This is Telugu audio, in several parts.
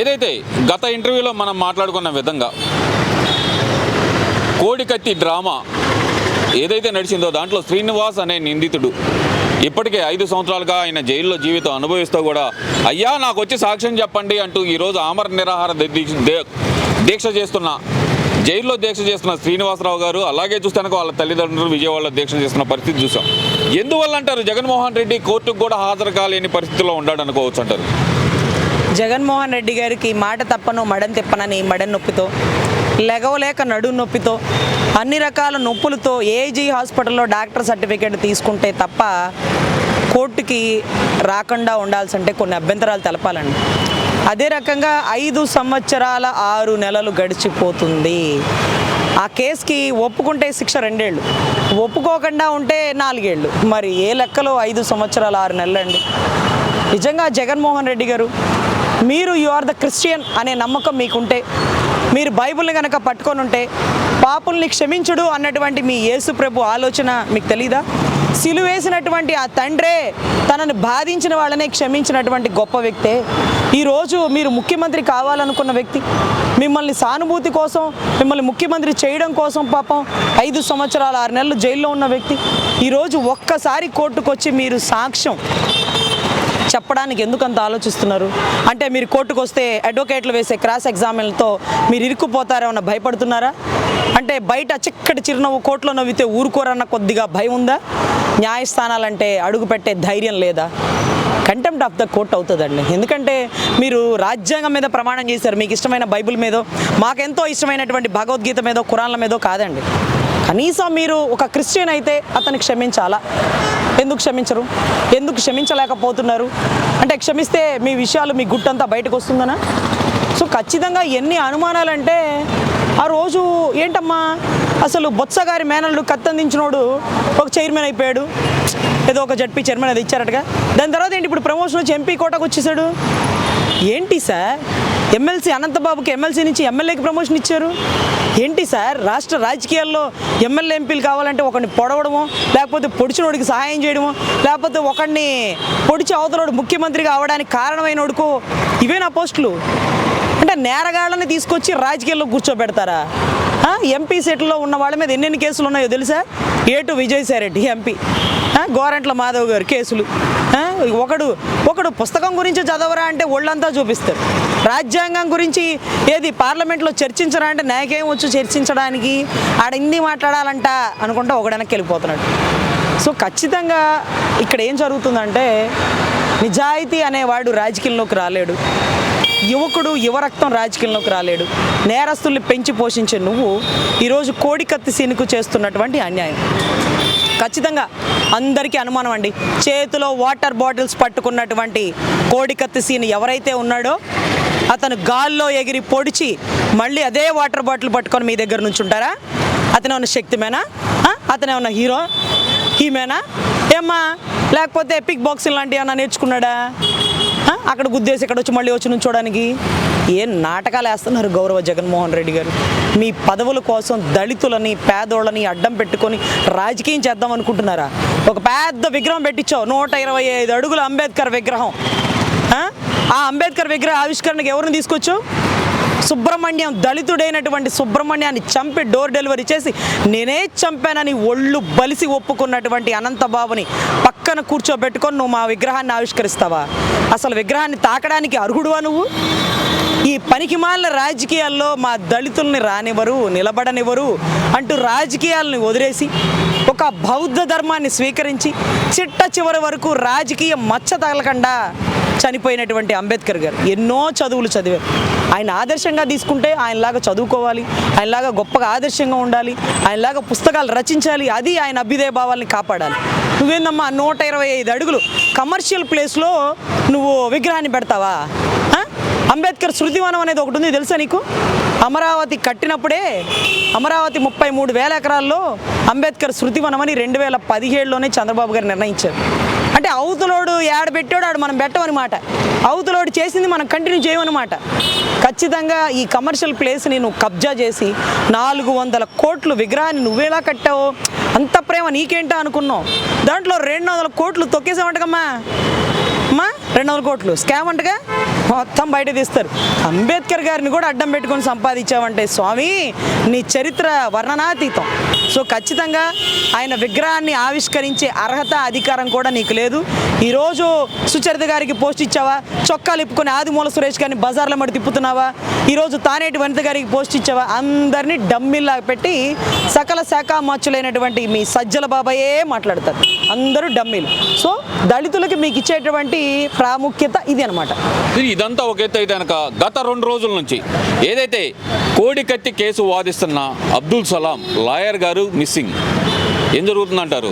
ఏదైతే గత ఇంటర్వ్యూలో మనం మాట్లాడుకున్న విధంగా కోడికత్తి డ్రామా ఏదైతే నడిచిందో దాంట్లో శ్రీనివాస్ అనే నిందితుడు ఇప్పటికే ఐదు సంవత్సరాలుగా ఆయన జైల్లో జీవితం అనుభవిస్తూ కూడా అయ్యా నాకు వచ్చి సాక్ష్యం చెప్పండి అంటూ ఈరోజు ఆమర నిరాహార దీక్ష దీక్ష చేస్తున్న జైల్లో దీక్ష చేస్తున్న శ్రీనివాసరావు గారు అలాగే చూస్తానికి వాళ్ళ తల్లిదండ్రులు విజయవాడలో దీక్ష చేస్తున్న పరిస్థితి చూసాం. ఎందువల్ల అంటారు? జగన్మోహన్ రెడ్డి కోర్టుకు కూడా హాజరు కాలేని పరిస్థితిలో ఉన్నాడు అనుకోవచ్చు అంటారు. జగన్మోహన్ రెడ్డి గారికి మాట తప్పను మడన్ తిప్పనని మడన్ నొప్పితో లెగవలేక నడు నొప్పితో అన్ని రకాల నొప్పులతో ఏజీ హాస్పిటల్లో డాక్టర్ సర్టిఫికేట్ తీసుకుంటే తప్ప కోర్టుకి రాకుండా ఉండాల్సంటే కొన్ని అభ్యంతరాలు తెలపాలండి. అదే రకంగా ఐదు సంవత్సరాల ఆరు నెలలు గడిచిపోతుంది. ఆ కేసుకి ఒప్పుకుంటే శిక్ష రెండేళ్ళు ఒప్పుకోకుండా ఉంటే నాలుగేళ్ళు. మరి ఏ లెక్కలో ఐదు సంవత్సరాలు ఆరు నెలలు అండి నిజంగా జగన్మోహన్ రెడ్డి గారు మీరు యు ఆర్ ద క్రిస్టియన్ అనే నమ్మకం మీకుంటే మీరు బైబిల్ని కనుక పట్టుకొని ఉంటే పాపుల్ని క్షమించుడు అన్నటువంటి మీ యేసు ప్రభు ఆలోచన మీకు తెలీదా? సిలువేసినటువంటి ఆ తండ్రే తనను బాధించిన వాళ్ళనే క్షమించినటువంటి గొప్ప వ్యక్తే. ఈరోజు మీరు ముఖ్యమంత్రి కావాలనుకున్న వ్యక్తి. మిమ్మల్ని సానుభూతి కోసం మిమ్మల్ని ముఖ్యమంత్రి చేయడం కోసం పాపం ఐదు సంవత్సరాలు ఆరు నెలలు జైల్లో ఉన్న వ్యక్తి. ఈరోజు ఒక్కసారి కోర్టుకొచ్చి మీరు సాక్ష్యం. చెప్పడానికి ఎందుకు అంత ఆలోచిస్తున్నారు? అంటే మీరు కోర్టుకు వస్తే అడ్వకేట్లు వేసే క్రాస్ ఎగ్జామిన్లతో మీరు ఇరుక్కుపోతారేమన్నా భయపడుతున్నారా? అంటే బయట చిక్కటి చిరునవ్వు కోర్టులో నవ్వితే ఊరుకోరన్న కొద్దిగా భయం ఉందా? న్యాయస్థానాలంటే అడుగుపెట్టే ధైర్యం లేదా? కంటెంప్ట్ ఆఫ్ ద కోర్ట్ అవుతుందండి. ఎందుకంటే మీరు రాజ్యాంగం మీద ప్రమాణం చేశారు. మీకు ఇష్టమైన బైబిల్ మీదో మాకెంతో ఇష్టమైనటువంటి భగవద్గీత మీదో కురాన్ల మీదో కాదండి. కనీసం మీరు ఒక క్రిస్టియన్ అయితే అతను క్షమించాలా? ఎందుకు క్షమించరు? ఎందుకు క్షమించలేకపోతున్నారు? అంటే క్షమిస్తే మీ విషయాలు మీ గుట్టంతా బయటకు వస్తుందనా? సో ఖచ్చితంగా ఎన్ని అనుమానాలంటే ఆ రోజు ఏంటమ్మా? అసలు బొత్స గారి మేనల్లు కత్తందించినోడు ఒక చైర్మన్ అయిపోయాడు. ఏదో ఒక జడ్పీ చైర్మన్ అది ఇచ్చారటగా. దాని తర్వాత ఏంటి ఇప్పుడు ప్రమోషన్ వచ్చి ఎంపీ కోటకు వచ్చేసాడు? ఏంటి సార్? ఎమ్మెల్సీ అనంతబాబుకి ఎమ్మెల్సీ నుంచి ఎమ్మెల్యేకి ప్రమోషన్ ఇచ్చారు? ఏంటి సార్? రాష్ట్ర రాజకీయాల్లో ఎమ్మెల్యే ఎంపీలు కావాలంటే ఒకరిని పొడవడము లేకపోతే పొడిచినోడికి సహాయం చేయడము లేకపోతే ఒకడిని పొడిచి అవతలోడు ముఖ్యమంత్రిగా అవడానికి కారణమైనోడుకో ఇవే నా పోస్టులు? అంటే నేరగాళ్ళని తీసుకొచ్చి రాజకీయాల్లో కూర్చోబెడతారా? ఎంపీ సీట్లలో ఉన్న వాళ్ళ మీద ఎన్నెన్ని కేసులు ఉన్నాయో తెలుసా? ఏటు విజయసాయిరెడ్డి ఎంపీ. గోరంట్ల మాధవ్ గారు కేసులు. ఒకడు ఒకడు పుస్తకం గురించి చదవరా అంటే ఒళ్ళంతా చూపిస్తారు. రాజ్యాంగం గురించి ఏది పార్లమెంట్లో చర్చించరా అంటే నాకేం వచ్చు చర్చించడానికి? ఆడ హిందీ మాట్లాడాలంట అనుకుంటా ఒకడనకి వెళ్ళిపోతున్నాడు. సో ఖచ్చితంగా ఇక్కడ ఏం జరుగుతుందంటే నిజాయితీ అనేవాడు రాజకీయంలోకి రాలేడు. యువకుడు యువరక్తం రాజకీయంలోకి రాలేడు. నేరస్తుల్ని పెంచి పోషించే నువ్వు ఈరోజు కోడికత్తి సీనుకు చేస్తున్నటువంటి అన్యాయం. ఖచ్చితంగా అందరికీ అనుమానం అండి. చేతిలో వాటర్ బాటిల్స్ పట్టుకున్నటువంటి కోడికత్తి సీన్ ఎవరైతే ఉన్నాడో అతను గాల్లో ఎగిరి పొడిచి మళ్ళీ అదే వాటర్ బాటిల్ పట్టుకొని మీ దగ్గర నుంచి ఉంటారా అతను ఏమన్నా శక్తిమేనా? ఆ? అతను ఏమన్నా హీరో? హీమేనా? ఏమ్మా లేకపోతే ఎపిక్ బాక్సింగ్ లాంటివి ఏమన్నా నేర్చుకున్నాడా? అక్కడ గుద్దేసి ఇక్కడ వచ్చి మళ్ళీ వచ్చి నుంచోడానికి? ఏం నాటకాలు వేస్తున్నారు గౌరవ జగన్మోహన్ రెడ్డి గారు? మీ పదవుల కోసం దళితులని పేదోళ్ళని అడ్డం పెట్టుకొని రాజకీయం చేద్దాం అనుకుంటున్నారా? ఒక పెద్ద విగ్రహం పెట్టించావు నూట ఇరవై ఐదు అడుగుల అంబేద్కర్ విగ్రహం. ఆ? అంబేద్కర్ విగ్రహ ఆవిష్కరణకు ఎవరిని తీసుకొచ్చావు సుబ్రహ్మణ్యం దళితుడైనటువంటి సుబ్రహ్మణ్యాన్ని చంపి డోర్ డెలివరీ చేసి నేనే చంపానని ఒళ్ళు బలిసి ఒప్పుకున్నటువంటి అనంతబాబుని పక్కన కూర్చోబెట్టుకొని నువ్వు మా విగ్రహాన్ని ఆవిష్కరిస్తావా అసలు విగ్రహాన్ని తాకడానికి అర్హుడువా నువ్వు ఈ పనికిమాలిన రాజకీయాల్లో మా దళితుల్ని రానివ్వరు నిలబడనివ్వరు అంటూ రాజకీయాలను వదిలేసి ఒక బౌద్ధ ధర్మాన్ని స్వీకరించి చిట్ట చివరి వరకు రాజకీయ మచ్చ తగలకుండా చనిపోయినటువంటి అంబేద్కర్ గారు ఎన్నో చదువులు చదివారు. ఆయన ఆదర్శంగా తీసుకుంటే ఆయనలాగా చదువుకోవాలి ఆయనలాగా గొప్పగా ఆదర్శంగా ఉండాలి ఆయనలాగా పుస్తకాలు రచించాలి అది ఆయన అభ్యుదయ భావాల్ని కాపాడాలి. నువ్వేందమ్మా నూట ఇరవై ఐదు అడుగులు కమర్షియల్ ప్లేస్లో నువ్వు విగ్రహాన్ని పెడతావా? అంబేద్కర్ శృతివనం అనేది ఒకటి ఉంది తెలుసా నీకు? అమరావతి కట్టినప్పుడే అమరావతి ముప్పై మూడు వేల ఎకరాల్లో అంబేద్కర్ శృతివనం అని రెండు వేల పదిహేడులోనే చంద్రబాబు గారు నిర్ణయించారు. అవతలోడు ఏడ పెట్టాడు ఆడు మనం పెట్టమనమాట. అవతలోడు చేసింది మనం కంటిన్యూ చేయమన్నమాట ఖచ్చితంగా ఈ కమర్షియల్ ప్లేస్ని నువ్వు కబ్జా చేసి నాలుగు వందల కోట్లు విగ్రహాన్ని నువ్వేలా కట్టావు? అంత ప్రేమ నీకేంటా అనుకున్నావు? దాంట్లో రెండు వందల కోట్లు తొక్కేసామంటకమ్మా అమ్మా రెండు వందల కోట్లు స్కామ్ అంటగా? మొత్తం బయట తీస్తారు. అంబేద్కర్ గారిని కూడా అడ్డం పెట్టుకొని సంపాదించావంటే స్వామి నీ చరిత్ర వర్ణనాతీతం. సో ఖచ్చితంగా ఆయన విగ్రహాన్ని ఆవిష్కరించే అర్హత అధికారం కూడా నీకు లేదు. ఈరోజు సుచరిత గారికి పోస్ట్ ఇచ్చావా? చొక్కాలు ఇప్పుకొని ఆదిమూల సురేష్ గారిని బజార్లో మడి తిప్పుతున్నావా? ఈరోజు తానేటి వనిత గారికి పోస్ట్ ఇచ్చావా? అందరినీ డమ్మిల్లా పెట్టి సకల శాఖ మచ్చులైనటువంటి మీ సజ్జల బాబాయే మాట్లాడతారు. అందరూ డమ్మీలు. సో దళితులకి మీకు ఇచ్చేటువంటి ప్రాముఖ్యత ఇది అనమాట ఇదంతా ఒక ఎత్తు అయితే కనుక గత రెండు రోజుల నుంచి ఏదైతే కోడికత్తి కేసు వాదిస్తున్న అబ్దుల్ సలాం లాయర్ గారు మిస్సింగ్. ఏం జరుగుతుందంటారు?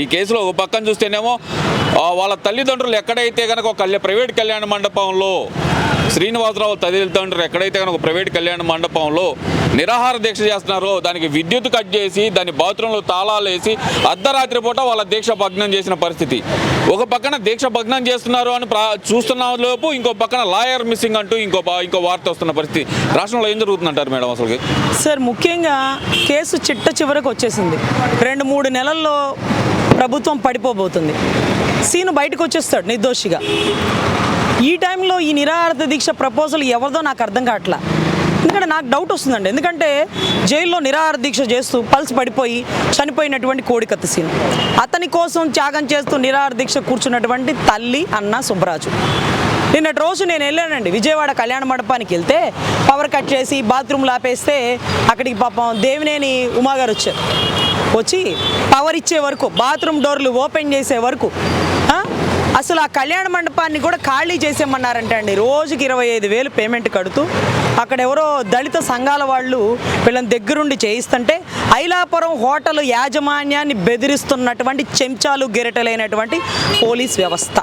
ఈ కేసులో ఒక పక్కన చూస్తేనేమో వాళ్ళ తల్లిదండ్రులు ఎక్కడైతే కనుక ఒక కళ్యాణ ప్రైవేట్ కళ్యాణ మండపంలో శ్రీనివాసరావు తల్లిదండ్రులు ఎక్కడైతే కనుక ప్రైవేట్ కళ్యాణ మండపంలో నిరాహార దీక్ష చేస్తున్నారో. దానికి విద్యుత్ కట్ చేసి దాని బాత్రూంలో తాళాలు వేసి అర్ధరాత్రి పూట వాళ్ళ దీక్ష భగ్నం చేసిన పరిస్థితి. ఒక పక్కన దీక్ష భగ్నం చేస్తున్నారు అని చూస్తున్న లోపు ఇంకో పక్కన లాయర్ మిస్సింగ్ అంటూ ఇంకో ఇంకో వార్త వస్తున్న పరిస్థితి. రాష్ట్రంలో ఏం జరుగుతుందంటారు మేడం అసలు సార్ ముఖ్యంగా కేసు చిట్ట చివరకు వచ్చేసింది. రెండు మూడు నెలల్లో ప్రభుత్వం పడిపోబోతుంది. సీను బయటకు వచ్చేస్తాడు నిర్దోషిగా. ఈ టైంలో ఈ నిరాహార దీక్ష ప్రపోజల్ ఎవరిదో నాకు అర్థం కావట్లా. ఎందుకంటే నాకు డౌట్ వస్తుందండి. ఎందుకంటే జైల్లో నిరాహార దీక్ష చేస్తూ పల్స్ పడిపోయి చనిపోయినటువంటి కోడికత్తి సీన్. అతని కోసం త్యాగం చేస్తూ నిరాహార దీక్ష కూర్చున్నటువంటి తల్లి అన్న సుబ్బరాజు. నిన్నటి రోజు నేను వెళ్ళానండి. విజయవాడ కళ్యాణ మండపానికి వెళ్తే పవర్ కట్ చేసి బాత్రూమ్ లాపేస్తే అక్కడికి పాపం దేవినేని ఉమాగారు వచ్చారు. వచ్చి పవర్ ఇచ్చే వరకు బాత్రూమ్ డోర్లు ఓపెన్ చేసే వరకు అసలు ఆ కళ్యాణ మండపాన్ని కూడా ఖాళీ చేసేయమన్నారంట అండి. రోజుకి ఇరవై ఐదు వేలు పేమెంట్ కడుతూ అక్కడ ఎవరో దళిత సంఘాల వాళ్ళు వీళ్ళని దగ్గరుండి చేయిస్తుంటే ఐలాపురం హోటల్ యాజమాన్యాన్ని బెదిరిస్తున్నటువంటి చెంచాలు గిరటలైనటువంటి పోలీస్ వ్యవస్థ.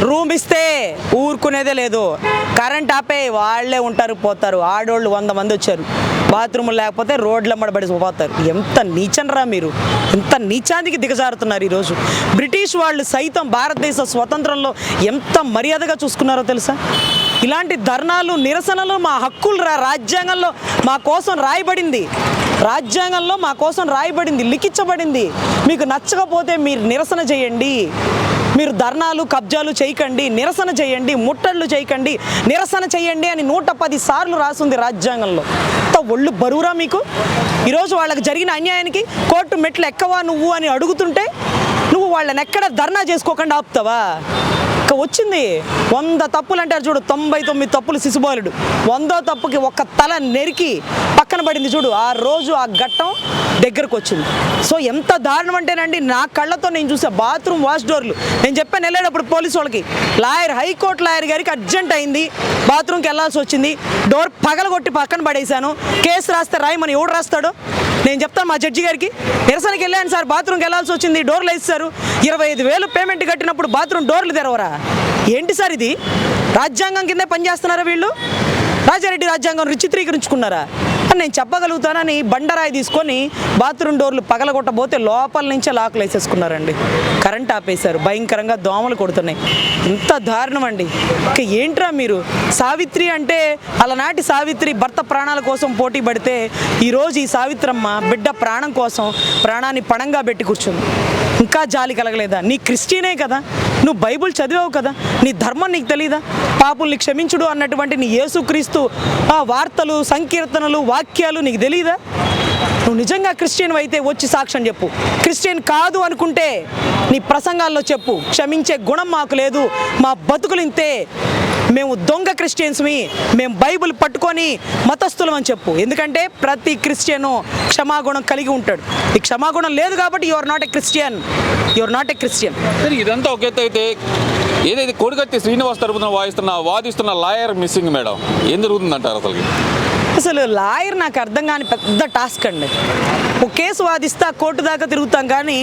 రూమ్ ఇస్తే ఊరుకునేదే లేదు. కరెంట్ ఆపే వాళ్ళే ఉంటారు పోతారు. ఆడోళ్ళు వంద మంది వచ్చారు. బాత్రూమ్ లేకపోతే రోడ్ల మడబడి పోతారు. ఎంత నీచనరా మీరు. ఎంత నీచానికి దిగజారుతున్నారు ఈరోజు. బ్రిటిష్ వాళ్ళు సైతం భారతదేశ స్వతంత్రంలో ఎంత మర్యాదగా చూసుకున్నారో తెలుసా? ఇలాంటి ధర్నాలు నిరసనలు మా హక్కులు రా రాజ్యాంగంలో మా కోసం రాయబడింది. రాజ్యాంగంలో మా కోసం రాయబడింది లిఖించబడింది. మీకు నచ్చకపోతే మీరు నిరసన చేయండి. మీరు ధర్నాలు కబ్జాలు చేయకండి నిరసన చేయండి ముట్టళ్ళు చేయకండి నిరసన చేయండి అని నూట పది సార్లు రాసింది రాజ్యాంగంలో. ఒళ్ళు బరువురా మీకు? ఈరోజు వాళ్ళకి జరిగిన అన్యాయానికి కోర్టు మెట్లు ఎక్కవా నువ్వు అని అడుగుతుంటే నువ్వు వాళ్ళని ఎక్కడ ధర్నా చేసుకోకుండా ఆపుతావా? ఇక వచ్చింది. వంద తప్పులు అంటారు చూడు తొంభై తొమ్మిది తప్పులు శిశుబాలుడు. వందో తప్పుకి ఒక తల నెరికి పక్కన పడింది చూడు ఆ రోజు ఆ ఘట్టం దగ్గరకు వచ్చింది. సో ఎంత దారుణం అంటేనండి నా కళ్ళతో నేను చూసా బాత్రూమ్ వాష్ డోర్లు. నేను చెప్పాను వెళ్ళేటప్పుడు పోలీసు వాళ్ళకి లాయర్ హైకోర్టు లాయర్ గారికి అర్జెంట్ అయింది బాత్రూమ్కి వెళ్ళాల్సి వచ్చింది. డోర్ పగలగొట్టి పక్కన పడేశాను. కేసు రాస్తే రాయమని ఎవడు రాస్తాడు? నేను చెప్తాను మా జడ్జి గారికి. నిరసనకి వెళ్ళాను సార్ బాత్రూమ్కి వెళ్ళాల్సి వచ్చింది డోర్లు వేస్తారు ఇరవై ఐదు వేలు పేమెంట్ కట్టినప్పుడు బాత్రూమ్ డోర్లు తెరవరా? ఏంటి సార్ ఇది? రాజ్యాంగం కిందే పనిచేస్తున్నారా వీళ్ళు? రాజారెడ్డి రాజ్యాంగం చిత్రీకరించుకున్నారా నేను చెప్పగలుగుతానని బండరాయి తీసుకొని బాత్రూమ్ డోర్లు పగలగొట్టబోతే లోపల నుంచే లాకులు వేసేసుకున్నారండి. కరెంట్ ఆపేశారు. భయంకరంగా దోమలు కొడుతున్నాయి. ఇంత దారుణం అండి. ఇక ఏంట్రా మీరు? సావిత్రి అంటే అలనాటి సావిత్రి భర్త ప్రాణాల కోసం పోటీ పడితే ఈరోజు ఈ సావిత్రమ్మ బిడ్డ ప్రాణం కోసం ప్రాణాన్ని పణంగా పెట్టి కూర్చుంది. ఇంకా జాలి కలగలేదా? నీ క్రిస్టియనే కదా. నువ్వు బైబుల్ చదివావు కదా. నీ ధర్మం నీకు తెలీదా? పాపుల్ని క్షమించుడు అన్నటువంటి నీ యేసుక్రీస్తు ఆ వార్తలు సంకీర్తనలు వాక్యాలు నీకు తెలీదా? నువ్వు నిజంగా క్రిస్టియన్ అయితే వచ్చి సాక్ష్యం చెప్పు. క్రిస్టియన్ కాదు అనుకుంటే నీ ప్రసంగాల్లో చెప్పు. క్షమించే గుణం మాకు లేదు. మా బతుకులు ఇంతే. మేము దొంగ క్రిస్టియన్స్మి. మేము బైబిల్ పట్టుకొని మతస్థులం అని చెప్పు. ఎందుకంటే ప్రతి క్రిస్టియను క్షమాగుణం కలిగి ఉంటాడు. ఈ క్షమాగుణం లేదు కాబట్టి you are not a Christian you are not a Christian ఇదంతా ఒక అయితే ఏదైతే కోడికత్తి శ్రీనివాస్ తరపున వాదిస్తున్న వాదిస్తున్న లాయర్ మిస్సింగ్ మేడం. ఏం జరుగుతుందంటారు అసలు అసలు లాయర్ నాకు అర్థం కాని పెద్ద టాస్క్ అండి. ఒక కేసు వాదిస్తా కోర్టు దాకా తిరుగుతాం కానీ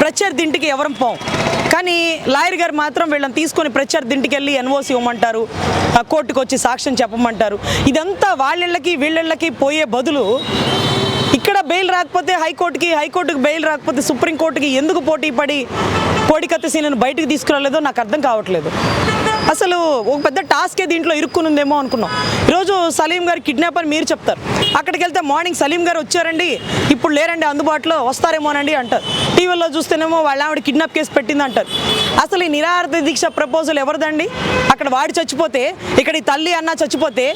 ప్రత్యర్థి ఇంటికి ఎవరం పోం. కానీ లాయర్ గారు మాత్రం వీళ్ళని తీసుకొని ప్రత్యర్థి ఇంటికి వెళ్ళి ఎన్ఓసి ఇవ్వమంటారు ఆ కోర్టుకు వచ్చి సాక్ష్యం చెప్పమంటారు. ఇదంతా వాళ్ళిళ్ళకి వీళ్ళకి పోయే బదులు ఇక్కడ బెయిల్ రాకపోతే హైకోర్టుకి హైకోర్టుకి బెయిల్ రాకపోతే సుప్రీంకోర్టుకి ఎందుకు పోటీ పడి కోడికత్తి సీనను బయటకు తీసుకురాలేదో నాకు అర్థం కావట్లేదు. అసలు ఒక పెద్ద టాస్కే దీంట్లో ఇరుక్కునుందేమో అనుకున్నాం. ఈరోజు సలీం గారు కిడ్నాప్ అని మీరు చెప్తారు. అక్కడికి వెళ్తే మార్నింగ్ సలీం గారు వచ్చారండి. ఇప్పుడు లేరండి అందుబాటులో వస్తారేమోనండి అంటారు. టీవీలో చూస్తేనేమో వాళ్ళ ఆవిడ కిడ్నాప్ కేసు పెట్టింది అంటారు. అసలు ఈ నిరాహార దీక్ష ప్రపోజల్ ఎవరిదండి? అక్కడ వాడు చచ్చిపోతే ఇక్కడ ఈ తల్లి అన్న చచ్చిపోతే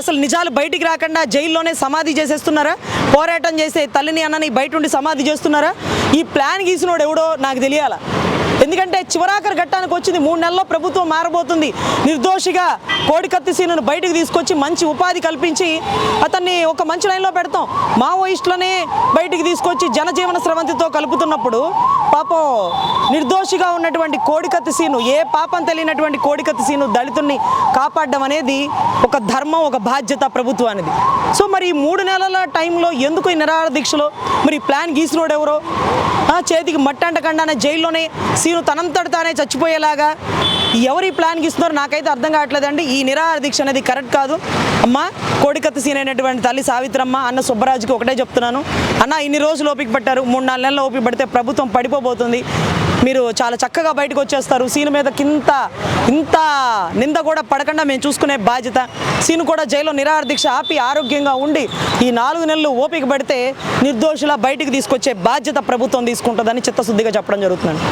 అసలు నిజాలు బయటికి రాకుండా జైల్లోనే సమాధి చేసేస్తున్నారా? పోరాటం చేసే తల్లిని అన్నని బయట ఉండి సమాధి చేస్తున్నారా? ఈ ప్లాన్ గీసినోడు ఎవడో నాకు తెలియాలా? ఎందుకంటే చివరాఖరి ఘట్టానికి వచ్చింది మూడు నెలల్లో ప్రభుత్వం మారబోతుంది. నిర్దోషిగా కోడికత్తి సీనును బయటకు తీసుకొచ్చి మంచి ఉపాధి కల్పించి అతన్ని ఒక మంచి లైన్లో పెడతాం. మావోయిస్టులనే బయటికి తీసుకొచ్చి జనజీవన స్రవంతితో కలుపుతున్నప్పుడు పాపం నిర్దోషిగా ఉన్నటువంటి కోడికత్తి సీను ఏ పాపం తెలియనటువంటి కోడికత్తి సీను దళితుల్ని కాపాడడం అనేది ఒక ధర్మం ఒక బాధ్యత ప్రభుత్వానికి సో మరి ఈ మూడు నెలల టైంలో ఎందుకు ఈ నిరాహార దీక్షలో? మరి ప్లాన్ గీసినోడు ఎవరో? ఆ, చేతికి మట్టంటకుండానే జైల్లోనే సీను తనంతట తానే చచ్చిపోయేలాగా ఎవరు ఈ ప్లాన్ ఇస్తున్నారో నాకైతే అర్థం కావట్లేదండి. ఈ నిరాహార దీక్ష అనేది కరెక్ట్ కాదు. అమ్మ కోడికత్తి సీన్ అయినటువంటి తల్లి సావిత్రమ్మ అన్న సుబ్బరాజుకి ఒకటే చెప్తున్నాను. అన్న ఇన్ని రోజులు ఓపిక పట్టారు. మూడు నాలుగు నెలలు ఓపిక పడితే ప్రభుత్వం పడిపోబోతుంది. మీరు చాలా చక్కగా బయటకు వచ్చేస్తారు. సీను మీద కింత ఇంత నింద కూడా పడకుండా మేము చూసుకునే బాధ్యత. సీను కూడా జైల్లో నిరాహార దీక్ష ఆపి ఆరోగ్యంగా ఉండి ఈ నాలుగు నెలలు ఓపిక పడితే నిర్దోషుల బయటికి తీసుకొచ్చే బాధ్యత ప్రభుత్వం తీసుకుంటుందని చిత్తశుద్ధిగా చెప్పడం జరుగుతుందండి.